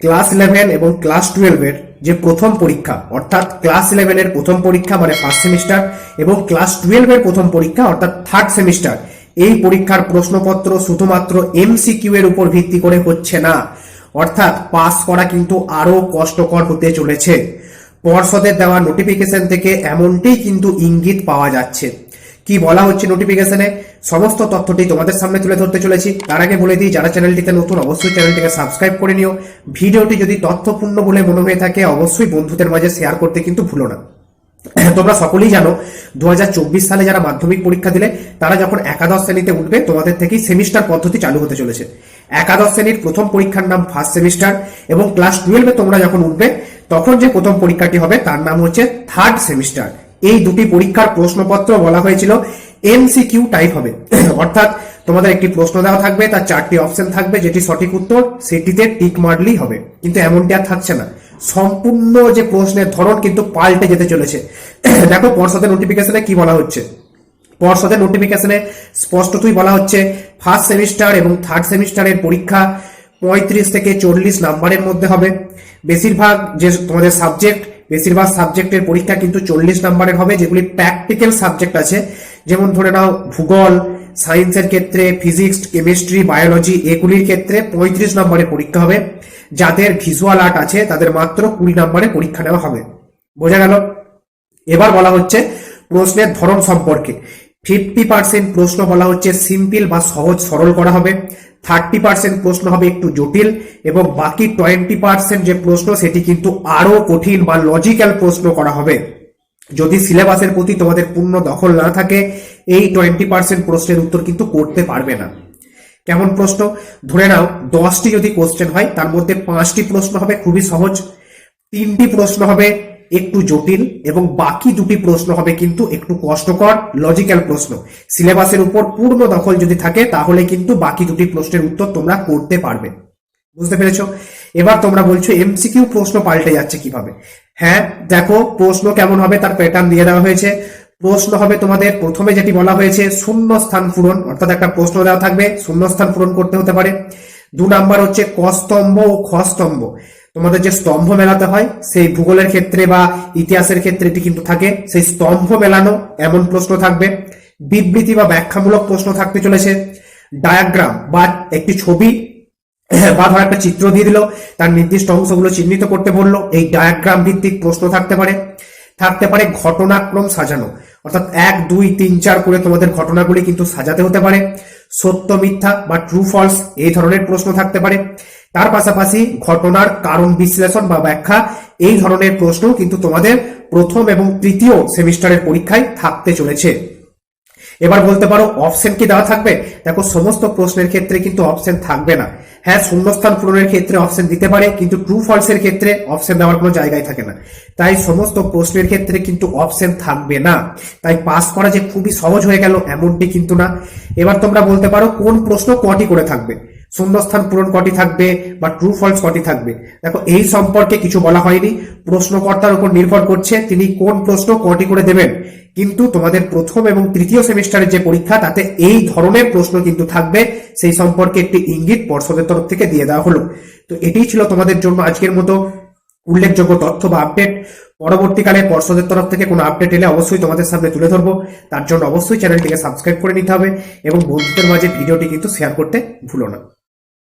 Class eleven এবং class টুয়েলভের যে প্রথম পরীক্ষা, অর্থাৎ ক্লাস ইলেভেনের প্রথম পরীক্ষা মানে ফার্স্ট সেমিস্টার এবং ক্লাস টুয়েলভের প্রথম পরীক্ষা, অর্থাৎ থার্ড সেমিস্টার এই পরীক্ষার প্রশ্নপত্র শুধুমাত্র এমসিকিউ এর উপর ভিত্তি করে হচ্ছে না। অর্থাৎ পাস করা কিন্তু আরও কষ্টকর হতে চলেছে। পর্ষদের দেওয়া নোটিফিকেশন থেকে এমনটি কিন্তু ইঙ্গিত পাওয়া যাচ্ছে। কি বলা হচ্ছে নোটিফিকেশনে সমস্ত তথ্যটি তোমাদের সামনে তুলে ধরতে চলেছি। তার আগে বলে দিই, যারা চ্যানেলটিতে নতুন, অবশ্যই চ্যানেলটিকে সাবস্ক্রাইব করে নিও। ভিডিওটি যদি তথ্যপূর্ণ বলে মনে হয়ে থাকে, অবশ্যই বন্ধুদের মাঝে শেয়ার করতে কিন্তু ভুলো না। তোমরা সকলেই জানো দু হাজার চব্বিশ সালে যারা মাধ্যমিক পরীক্ষা দিলে, তারা যখন একাদশ শ্রেণীতে উঠবে, তোমাদের থেকেই সেমিস্টার পদ্ধতি চালু হতে চলেছে। একাদশ শ্রেণির প্রথম পরীক্ষার নাম ফার্স্ট সেমিস্টার এবং ক্লাস টুয়েলভে তোমরা যখন উঠবে, তখন যে প্রথম পরীক্ষাটি হবে, তার নাম হচ্ছে থার্ড সেমিস্টার এই দুটি পরীক্ষার প্রশ্নপত্র বলা হয়েছিল এমসিকিউ টাইপ হবে। অর্থাৎ তোমাদের একটি প্রশ্ন দেওয়া থাকবে, তার চারটি অপশন থাকবে, যেটি সঠিক উত্তর, সেটিতে টিক মারলেই হবে। কিন্তু এমনটি আর থাকছে না। সম্পূর্ণ যে প্রশ্নের ধরন কিন্তু পাল্টে যেতে চলেছে। দেখো, পর্ষদের নোটিফিকেশনে কি বলা হচ্ছে? পর্ষদের নোটিফিকেশনে স্পষ্টতই বলা হচ্ছে ফার্স্ট সেমিস্টার এবং থার্ড সেমিস্টারের পরীক্ষা পঁয়ত্রিশ থেকে চল্লিশ নাম্বারের মধ্যে হবে। বেশিরভাগ যে তোমাদের সাবজেক্ট বেশিরভাগ সাবজেক্টের পরীক্ষা কিন্তু চল্লিশ নাম্বারের হবে, যেগুলি প্র্যাকটিক্যাল সাবজেক্ট আছে। যেমন ধরে নাও, ভূগোল সায়েন্সের ক্ষেত্রে ফিজিক্স কেমিস্ট্রি বায়োলজি এগুলির ক্ষেত্রে পঁয়ত্রিশ নম্বরের পরীক্ষা হবে। যাদের ভিজুয়াল আর্ট আছে, তাদের মাত্র কুড়ি নম্বরে পরীক্ষা নেওয়া হবে। বোঝা গেল? এবার বলা হচ্ছে প্রশ্নের ধরন সম্পর্কে। ফিফটি পার্সেন্ট প্রশ্ন বলা হচ্ছে সিম্পল বা সহজ সরল করা হবে। থার্টি পার্সেন্ট প্রশ্ন হবে একটু জটিল এবং বাকি টোয়েন্টি পার্সেন্ট যে প্রশ্ন, সেটি কিন্তু আরও কঠিন বা লজিক্যাল প্রশ্ন করা হবে। যদি সিলেবাসের প্রতি তোমাদের পূর্ণ দখল না থাকে, এই টোয়েন্টি পার্সেন্ট প্রশ্নের উত্তর কিন্তু করতে পারবে না। কেমন প্রশ্ন? ধরে নাও, দশটি যদি কোশ্চেন হয়, তার মধ্যে পাঁচটি প্রশ্ন হবে, খুবই সহজ। তিনটি প্রশ্ন হবে একটু জটিল এবং বাকি দুটি প্রশ্ন হবে কিন্তু একটু কষ্টকর লজিক্যাল প্রশ্ন। সিলেবাসের উপর পূর্ণ দখল যদি থাকে, তাহলে কিন্তু বাকি দুটি প্রশ্নের উত্তর তোমরা করতে পারবে। বুঝতে পেরেছ? এবার তোমরা বলছো এমসিকিউ প্রশ্ন পাল্টে যাচ্ছে কীভাবে? হ্যাঁ দেখো, প্রশ্ন কেমন হবে তার প্যাটার্ন দিয়ে দেওয়া হয়েছে। প্রশ্ন হবে তোমাদের, প্রথমে যেটি বলা হয়েছে শূন্য স্থান পূরণ, অর্থাৎ একটা প্রশ্ন দেওয়া থাকবে শূন্য স্থান পূরণ করতে হতে পারে। দু নাম্বার হচ্ছে ক স্তম্ভ ও খ স্তম্ভ তোমাদের যে স্তম্ভ মেলাতে হয়, সেই ভূগোলের ক্ষেত্রে বা ইতিহাসের ক্ষেত্রে এটি কিন্তু থাকে। সেই স্তম্ভ মেলানো এমন প্রশ্ন থাকবে। বিবৃতি বা ব্যাখ্যামূলক প্রশ্ন থাকতে চলেছে। ডায়াগ্রাম বা একটি ছবি, বা ধর একটা চিত্র দিয়ে দিল, তার নির্দিষ্ট অংশগুলো চিহ্নিত করতে বলল। এই ডায়াগ্রাম ভিত্তিক প্রশ্ন থাকতে পারে। থাকতে পারে ঘটনাক্রম সাজানো। অর্থাৎ এক, দুই, তিন, চার করে তোমাদের ঘটনাগুলি কিন্তু সাজাতে হতে পারে। সত্য, মিথ্যা বা ট্রু ফলস এই ধরনের প্রশ্ন থাকতে পারে। তার পাশাপাশি ঘটনার কারণ বিশ্লেষণ বা ব্যাখ্যা, এই ধরনের প্রশ্ন কিন্তু তোমাদের প্রথম এবং তৃতীয় সেমিস্টারের পরীক্ষায় থাকতে চলেছে। এবার বলতে পারো অপশন কি দেওয়া থাকবে? দেখো, সমস্ত প্রশ্নের ক্ষেত্রে কিন্তু অপশন থাকবে না। হ্যাঁ শূন্যস্থান পূরণের ক্ষেত্রে অপশন দিতে পারে, কিন্তু ট্রু ফলসের ক্ষেত্রে অপশন দেওয়ার কোনো জায়গায় থাকে না। তাই সমস্ত প্রশ্নের ক্ষেত্রে কিন্তু অপশন থাকবে না। তাই পাস করা যে খুবই সহজ হয়ে গেল, এমনটি কিন্তু না। এবার তোমরা বলতে পারো, কোন প্রশ্ন কটি করে থাকবে? শূন্যস্থান পূরণ কটি থাকবে বা ট্রু ফলস কটি থাকবে? দেখো, এই সম্পর্কে কিছু বলা হয়নি। প্রশ্নকর্তার উপর নির্ভর করছে তিনি কোন প্রশ্ন কটি করে দেবেন। কিন্তু তোমাদের প্রথম এবং তৃতীয় সেমিস্টারের যে পরীক্ষা, তাতে এই ধরনের প্রশ্ন কিন্তু থাকবে। সেই সম্পর্কে একটি ইঙ্গিত পর্ষদের তরফ থেকে দিয়ে দেওয়া হলো। তো এটাই ছিল তোমাদের জন্য আজকের মতো উল্লেখযোগ্য তথ্য বা আপডেট পরবর্তীকালে পর্ষদের তরফ থেকে কোনো আপডেট এলে অবশ্যই তোমাদের সামনে তুলে ধরবো। তার জন্য অবশ্যই চ্যানেলটিকে সাবস্ক্রাইব করে নিতে হবে এবং বন্ধুদের মাঝে ভিডিওটি কিন্তু শেয়ার করতে ভুলো না।